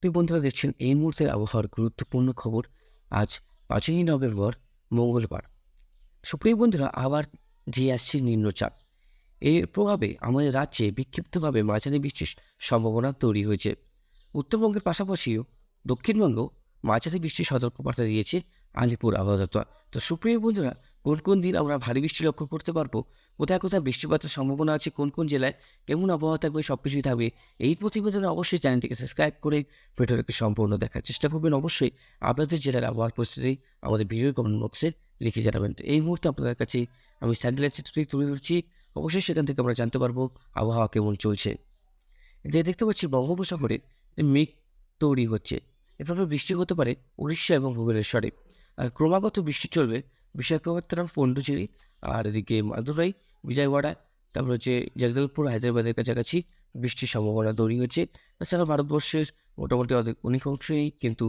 প্রিয় বন্ধুরা, দেখছেন এই মুহূর্তের আবহাওয়ার গুরুত্বপূর্ণ খবর। আজ পাঁচই নভেম্বর, মঙ্গলবার। সুপ্রিয় বন্ধুরা, আবার ধেয়ে আসছে নিম্নচাপ। এর প্রভাবে আমাদের রাজ্যে বিক্ষিপ্তভাবে মাঝারি বৃষ্টির সম্ভাবনা তৈরি হয়েছে। উত্তরবঙ্গের পাশাপাশিও দক্ষিণবঙ্গ মাঝারি বৃষ্টির সতর্কবার্তা দিয়েছে আলিপুর আবহাওয়া দপ্তর তো সুপ্রিয় বন্ধুরা কোন কোন দিন আমরা ভারী বৃষ্টি লক্ষ্য করতে পারব? কোথায় কোথায় বৃষ্টিপাতের সম্ভাবনা আছে? কোন কোন জেলায় কেমন আবহাওয়া থাকবে? সব কিছুই থাকবে। এই প্রতিবেদনে অবশ্যই চ্যানেলটিকে সাবস্ক্রাইব করে ভিডিওটাকে সম্পূর্ণ দেখার চেষ্টা করবেন। অবশ্যই আপনাদের জেলার আবহাওয়ার পরিস্থিতি আমাদের ভিডিও কমেন্ট বক্সে লিখে জানাবেন। তো এই মুহূর্তে আপনাদের কাছে আমি স্যাটেলাইট চিত্রটি তুলে ধরছি। অবশ্যই সেখান থেকে আমরা জানতে পারব আবহাওয়া কেমন চলছে। যে দেখতে পাচ্ছি বঙ্গোপসাগরে মেঘ তৈরি হচ্ছে। এভাবে বৃষ্টি হতে পারে উড়িষ্যা এবং ভুবনেশ্বরে। আর ক্রমাগত বৃষ্টি চলবে বিশাখাপত্তনম পন্ডুচেরি আর এদিকে মাদুরাই বিজয়ওয়াড়া, তারপর হচ্ছে জগদলপুর, হায়দ্রাবাদের কাছাকাছি বৃষ্টির সম্ভাবনা তৈরি হচ্ছে। তাছাড়া ভারতবর্ষের মোটামুটি অনেক অনেক অংশেই কিন্তু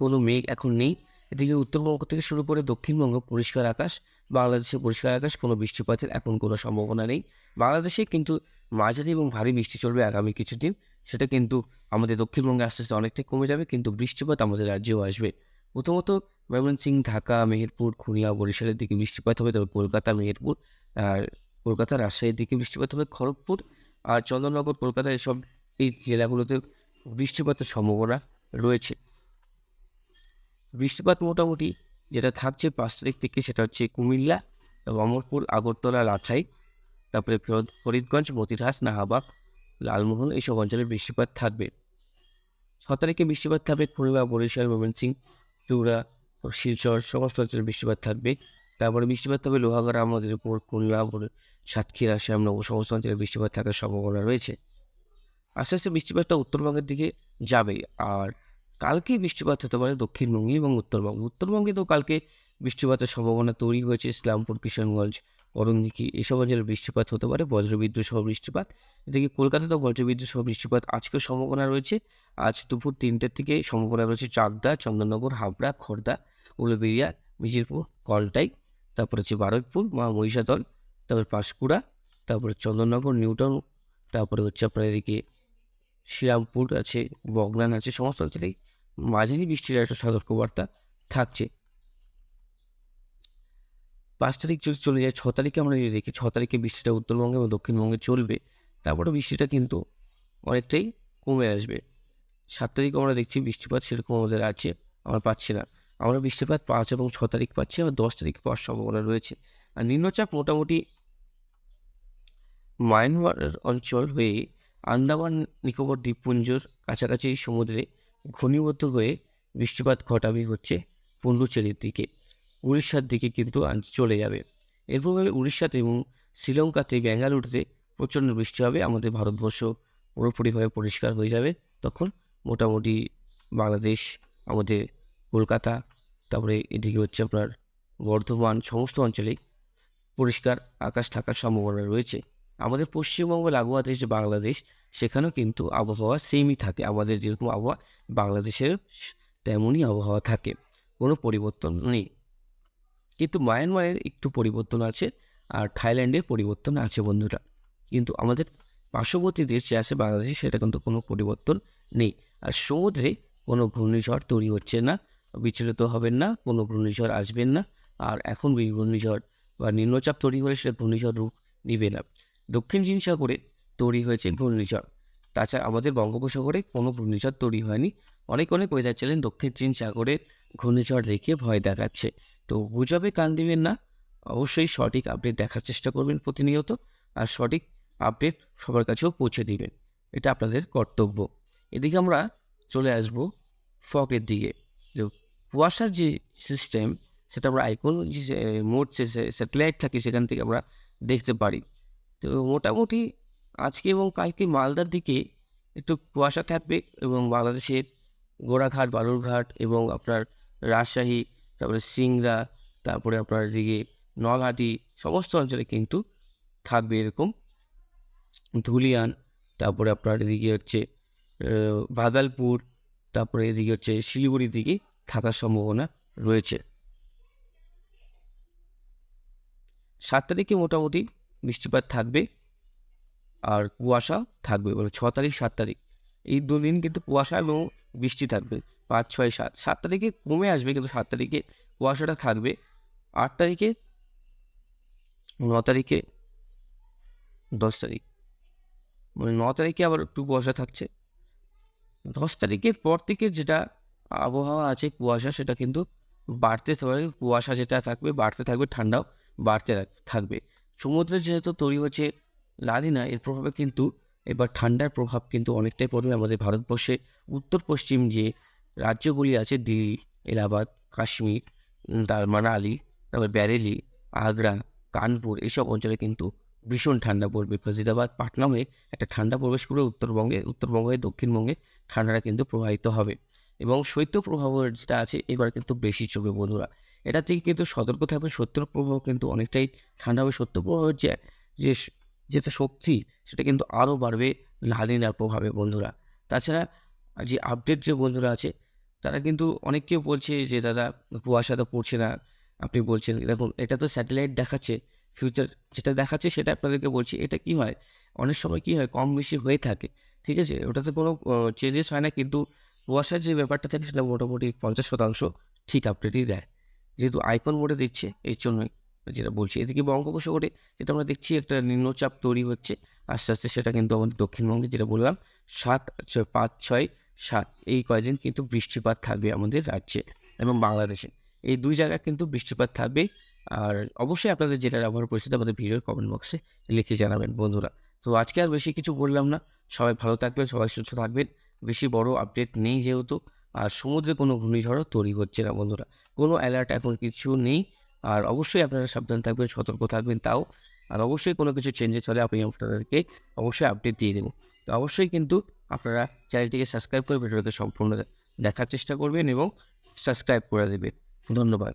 কোনো মেঘ এখন নেই। এদিকে উত্তরবঙ্গ থেকে শুরু করে দক্ষিণবঙ্গ পরিষ্কার আকাশ, বাংলাদেশে পরিষ্কার আকাশ, কোনো বৃষ্টিপাতের এখন কোনো সম্ভাবনা নেই। বাংলাদেশে কিন্তু মাঝারি এবং ভারী বৃষ্টি চলবে আগামী কিছুদিন, সেটা কিন্তু আমাদের দক্ষিণবঙ্গে আস্তে আস্তে অনেকটাই কমে যাবে, কিন্তু বৃষ্টিপাত আমাদের রাজ্যেও আসবে। প্রথমত ময়মনসিং, ঢাকা, মেহেরপুর, খুনিয়া, বরিশালের দিকে বৃষ্টিপাত হবে, তবে কলকাতা, মেহেরপুর আর কলকাতা, রাজশাহীর দিকে বৃষ্টিপাত হবে, খড়গপুর আর চন্দননগর, কলকাতা এসব এই জেলাগুলোতে বৃষ্টিপাতের সম্ভাবনা রয়েছে। বৃষ্টিপাত মোটামুটি যেটা থাকছে পাঁচ তারিখ থেকে সেটা হচ্ছে কুমিল্লা, অমরপুর, আগরতলা লাঠাই তারপরে ফরিদ- ফরিদগঞ্জ মতিরহাস নাহাবাগ লালমোহন এইসব অঞ্চলে বৃষ্টিপাত থাকবে। ছ তারিখে বৃষ্টিপাত থাকবে খুলনা, বরিশাল, ময়মনসিং চুড়া, শিলচর, সমস্ত অঞ্চলে বৃষ্টিপাত থাকবে। তারপরে বৃষ্টিপাত হবে লোহাগড়া, আমাদের উপর খুলনা বর- সাতক্ষীরা, শ্যামনগর, সমস্ত অঞ্চলে বৃষ্টিপাত থাকার সম্ভাবনা রয়েছে। আস্তে আস্তে বৃষ্টিপাতটা উত্তরবঙ্গের দিকে যাবে। আর কালকেই বৃষ্টিপাত হতে পারে দক্ষিণবঙ্গে এবং উত্তরবঙ্গে। উত্তরবঙ্গে তো কালকে বৃষ্টিপাতের সম্ভাবনা তৈরি হয়েছে ইসলামপুর, কিশনগঞ্জ করণদিঘি এসব অঞ্চলে বৃষ্টিপাত হতে পারে বজ্রবিদ্যুৎ সহ বৃষ্টিপাত। এদিকে কলকাতাতেও বজ্রবিদ্যুৎ সহ বৃষ্টিপাত আজকেও সম্ভাবনা রয়েছে। আজ দুপুর তিনটের থেকে সম্ভাবনা রয়েছে চাকদা চন্দননগর হাবড়া খড়দা উলুবেড়িয়া, মিজিরপুর, কলটাই, তারপর হচ্ছে বারুইপুর, মা মহিষাদল, তারপর পাঁশকুড়া, তারপরে চন্দননগর নিউটাউন, তারপরে হচ্ছে আপনার এদিকে শ্রীরামপুর আছে, বগনান আছে, সমস্ত অঞ্চলেই মাঝারি বৃষ্টির একটা সতর্কবার্তা থাকছে। পাঁচ তারিখ যদি চলে যায়। ছ তারিখে আমরা যদি দেখি, ছ তারিখে বৃষ্টিটা উত্তরবঙ্গে এবং দক্ষিণবঙ্গে চলবে, তারপরে বৃষ্টিটা কিন্তু অনেকটাই কমে আসবে। সাত তারিখ আমরা দেখছি বৃষ্টিপাত সেরকম আমাদের আছে, আমরা পাচ্ছি না। আমরা বৃষ্টিপাত পাঁচ এবং ছ তারিখ পাচ্ছি, আবার দশ তারিখ পাওয়ার সম্ভাবনা রয়েছে। আর নিম্নচাপ মোটামুটি মায়ানমার অঞ্চল হয়ে আন্দামান, নিকোবর, দ্বীপপুঞ্জর কাছাকাছি সমুদ্রে ঘনীভূত হয়ে বৃষ্টিপাত ঘটাবে হচ্ছে পন্ডুচেরির দিকে। উড়িষ্যার দিকে কিন্তু চলে যাবে। এর প্রভাবে উড়িষ্যাতে এবং শ্রীলঙ্কাতে ব্যাঙ্গালুরুতে প্রচণ্ড বৃষ্টি হবে, আমাদের ভারতবর্ষ পুরোপুরিভাবে পরিষ্কার হয়ে যাবে। তখন মোটামুটি বাংলাদেশ, আমাদের কলকাতা, তারপরে এদিকে হচ্ছে আপনার বর্ধমান, সমস্ত অঞ্চলেই পরিষ্কার আকাশ থাকার সম্ভাবনা রয়েছে। আমাদের পশ্চিমবঙ্গ, লাগোয়া দেশ, বাংলাদেশ, সেখানেও কিন্তু আবহাওয়া সেমই থাকে। আমাদের যেরকম আবহাওয়া, বাংলাদেশের তেমনই আবহাওয়া থাকে। কোনো পরিবর্তন নেই। কিন্তু মায়ানমারের একটু পরিবর্তন আছে আর থাইল্যান্ডের পরিবর্তন আছে বন্ধুরা। কিন্তু আমাদের পার্শ্ববর্তী দেশ যে আছে বাংলাদেশে, সেটা কিন্তু কোনো পরিবর্তন নেই। আর সমুদ্রে কোনো ঘূর্ণিঝড় তৈরি হচ্ছে না বিচলিত হবেন না, কোনো ঘূর্ণিঝড় আসবেন না, আর এখন ঘূর্ণিঝড় বা নিম্নচাপ তৈরি হলে সেটা ঘূর্ণিঝড় রূপ নিবে না। দক্ষিণ চীন সাগরে তৈরি হয়েছে ঘূর্ণিঝড়। তাছাড়া আমাদের বঙ্গোপসাগরে কোনো ঘূর্ণিঝড় তৈরি হয়নি। অনেক অনেক ওয়েদার চ্যানেল দক্ষিণ চীন সাগরে ঘূর্ণিঝড় রেখে ভয় দেখাচ্ছে। তো গুজবে কান দিবেন না। অবশ্যই সঠিক আপডেট দেখার চেষ্টা করবেন প্রতিনিয়ত আর সঠিক আপডেট সবার কাছেও পৌঁছে দিবেন। এটা আপনাদের কর্তব্য। এদিকে আমরা চলে আসব ফকের দিকে। কুয়াশার যে সিস্টেম সেটা আমরা আইকন যে মোট যে স্যাটেলাইট থাকে, সেখান থেকে আমরা দেখতে পারি। তো মোটামুটি আজকে এবং কালকে মালদার দিকে একটু কুয়াশা থাকবে এবং বাংলাদেশের গোড়াঘাট, বালুরঘাট এবং আপনার রাজশাহী তারপরে সিংড়া তারপরে আপনার এদিকে নলহাটি সমস্ত অঞ্চলে কিন্তু থাকবে এরকম ধুলিয়ান তারপরে আপনার এদিকে হচ্ছে আহ, ভাগলপুর তারপরে এদিকে হচ্ছে শিলিগুড়ির দিকে থাকার সম্ভাবনা রয়েছে। সাত তারিখে মোটামুটি বৃষ্টিপাত থাকবে আর কুয়াশা থাকবে মানে ছ তারিখ সাত তারিখ। এই দুদিন কিন্তু কুয়াশা এবং বৃষ্টি থাকবে। পাঁচ, ছয়, সাত। সাত তারিখে কমে আসবে, কিন্তু সাত তারিখে কুয়াশাটা থাকবে। আট তারিখে, ন তারিখে, দশ তারিখ। মানে ন তারিখে আবার একটু কুয়াশা থাকছে। দশ তারিখের পর থেকে যেটা আবহাওয়া আছে, কুয়াশা, সেটা কিন্তু বাড়তে থাকবে। কুয়াশা যেটা থাকবে, বাড়তে থাকবে, ঠান্ডাও বাড়তে থাকবে। সমুদ্রে যেহেতু তৈরি হচ্ছে লালিনা, এর প্রভাবে কিন্তু এবার ঠান্ডার প্রভাব কিন্তু অনেকটাই পড়বে। আমাদের ভারতবর্ষে উত্তর পশ্চিম যে রাজ্যগুলি আছে দিল্লি, এলাহাবাদ, কাশ্মীর তার মানালি তারপর ব্যারেলি, আগ্রা, কানপুর, এসব অঞ্চলে কিন্তু ভীষণ ঠান্ডা পড়বে। ফজিদাবাদ পাটনা হয়ে একটা ঠান্ডা প্রবেশ করে উত্তরবঙ্গে, উত্তরবঙ্গ হয়ে দক্ষিণবঙ্গে ঠান্ডাটা কিন্তু প্রবাহিত হবে। এবং শৈত্য প্রভাব যেটা আছে, এবার কিন্তু বেশি চলবে বন্ধুরা। এটা থেকে কিন্তু সতর্ক থাকবে শৈত্য প্রভাব কিন্তু অনেকটাই ঠান্ডা হবে। শৈত্য প্রভাবের যে যে, যেটা শক্তি, সেটা কিন্তু আরও বাড়বে, লালিনার প্রভাবে বন্ধুরা। তাছাড়া যে আপডেট যে বন্ধুরা আছে, তারা কিন্তু অনেকেও বলছে যে, দাদা, কুয়াশা তো পড়ছে না। আপনি বলছেন, দেখুন, এটা তো স্যাটেলাইট দেখাচ্ছে ফিউচার যেটা দেখাচ্ছে সেটা আপনাদেরকে বলছি, এটা কি হয়? অনেক সময় কি হয়, কম বেশি হয়ে থাকে, ঠিক আছে? ওটাতে কোনো চেঞ্জেস হয় না, কিন্তু কুয়াশার যে ব্যাপারটা থাকে, সেটা মোটামুটি পঞ্চাশ শতাংশ ঠিক আপডেটই দেয়। যেহেতু আইকন মোডে দিচ্ছে এর জন্যই যেটা বলছি। এদিকে বঙ্গোপসাগরে যেটা আমরা দেখছি, একটা নিম্নচাপ তৈরি হচ্ছে, আস্তে আস্তে সেটা কিন্তু আমাদের দক্ষিণবঙ্গে যেটা বললাম, সাত ছয়, পাঁচ ছয় সাত। এই কয়দিন কিন্তু বৃষ্টিপাত থাকবে আমাদের রাজ্যে এবং বাংলাদেশে। এই দুই জায়গায় কিন্তু বৃষ্টিপাত থাকবে। আর অবশ্যই আপনাদের যেটা ব্যবহার পরিস্থিতি, আমাদের ভিডিওর কমেন্ট বক্সে লিখে জানাবেন বন্ধুরা। তো আজকে আর বেশি কিছু বললাম না। সবাই ভালো থাকবেন, সবাই সুস্থ থাকবেন। বেশি বড় আপডেট নেই যেহেতু। আর সমুদ্রে কোনো ঘূর্ণিঝড়ও তৈরি হচ্ছে না বন্ধুরা। কোনো অ্যালার্ট এখন কিছু নেই। আর অবশ্যই আপনারা সাবধান থাকবেন, সতর্ক থাকবেন তাও। আর অবশ্যই কোনো কিছু চেঞ্জেস হলে আমি আপনাদেরকে অবশ্যই আপডেট দিয়ে দেবো। তো অবশ্যই কিন্তু আপনারা চ্যানেলটিকে সাবস্ক্রাইব করে ভিডিওতে সম্পূর্ণ দেখার চেষ্টা করবেন এবং সাবস্ক্রাইব করে দেবেন। ধন্যবাদ।